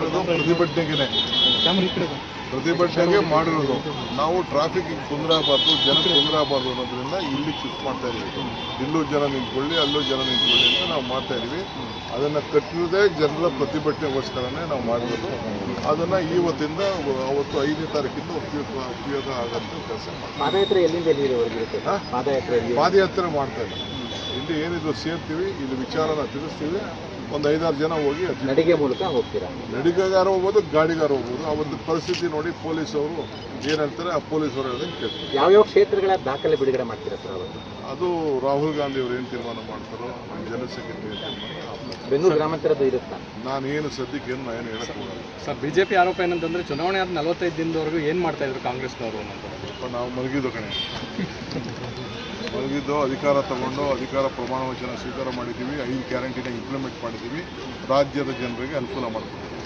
ಪ್ರತಿಭಟನೆಗೆ ಪ್ರತಿಭಟನೆಗೆ ಮಾಡಿರೋದು. ನಾವು ಟ್ರಾಫಿಕ್ ತೊಂದರೆ ಆಗಬಾರ್ದು ಜನಕ್ಕೆ ತೊಂದರೆ ಆಗಬಾರ್ದು ಅನ್ನೋದ್ರಿಂದ ಇಲ್ಲಿ ಶಿಫ್ಟ್ ಮಾಡ್ತಾ ಇದೀವಿ. ಇಲ್ಲೂ ಜನ ನಿಂತ್ಕೊಳ್ಳಿ ಅಲ್ಲೂ ಜನ ನಿಂತ್ಕೊಳ್ಳಿ ಅಂತ ನಾವು ಮಾಡ್ತಾ ಇದೀವಿ. ಅದನ್ನ ಕಟ್ಟಿರೋದೇ ಜನರ ಪ್ರತಿಭಟನೆಗೋಸ್ಕರನೇ ನಾವು ಮಾಡಿರೋದು. ಅದನ್ನ ಇವತ್ತಿಂದ ಅವತ್ತು ಐದನೇ ತಾರೀಕಿಂದ ಉಪಯೋಗ ಉಪಯೋಗ ಆಗಂತ ಕೆಲಸ ಮಾಡ್ತೀವಿ. ಪಾದಯಾತ್ರೆ ಮಾಡ್ತಾ ಇದ್ದೀವಿ ಇಲ್ಲಿ ಏನಿದ್ರು ಸೇರ್ತೀವಿ ಇಲ್ಲಿ ವಿಚಾರನ ತಿಳಿಸ್ತೀವಿ. ಒಂದು ಐದಾರು ಜನ ಹೋಗಿ ನಡಿಗೆ ಮೂಲಕ ಹೋಗ್ತೀರಾ? ನಡಿಗೆಗಾರ ಹೋಗ್ಬೋದು ಗಾಡಿಗಾರ ಹೋಗ್ಬೋದು. ಆ ಒಂದು ಪರಿಸ್ಥಿತಿ ನೋಡಿ ಪೊಲೀಸ್ ಅವರು ಏನು ಹೇಳ್ತಾರೆ ಆ ಪೊಲೀಸ್ ಅವರು ಹೇಳಿದ್ರೆ ಕೇಳ್ತಾರೆ ಯಾವ್ಯಾವ ಕ್ಷೇತ್ರಗಳ ದಾಖಲೆ ಬಿಡುಗಡೆ ಮಾಡ್ತೀರಾ ಸರ್ ಅವರು? ಅದು ರಾಹುಲ್ ಗಾಂಧಿ ಅವರು ಏನು ತೀರ್ಮಾನ ಮಾಡ್ತಾರೋ ಜನಸಂಖ್ಯೆ ಬೆಂಗಳೂರು ಗ್ರಾಮಾಂತರದ್ದು ಇರುತ್ತಾ? ನಾನು ಏನು ಸದ್ಯಕ್ಕೆ ಏನು ಏನು ಹೇಳಕ್ ಹೋಗಲ್ಲ. ಸರ್ ಬಿಜೆಪಿ ಆರೋಪ ಏನಂತಂದ್ರೆ ಚುನಾವಣೆ ಆದ ನಲವತ್ತೈದು ದಿನದವರೆಗೂ ಏನು ಮಾಡ್ತಾ ಇದ್ರು ಕಾಂಗ್ರೆಸ್ನವರು ನಾವು ಮಲಗಿದ್ದು ಕಣೆ. ಮಲಗಿದ್ದು ಅಧಿಕಾರ ತಗೊಂಡು ಅಧಿಕಾರ ಪ್ರಮಾಣ ವಚನ ಸ್ವೀಕಾರ ಮಾಡಿದ್ದೀವಿ, ಐದು ಗ್ಯಾರಂಟಿನ ಇಂಪ್ಲಿಮೆಂಟ್ ಮಾಡಿದ್ದೀವಿ. ರಾಜ್ಯದ ಜನರಿಗೆ ಅನುಕೂಲ ಮಾಡಿಕೊಡ್ತೀವಿ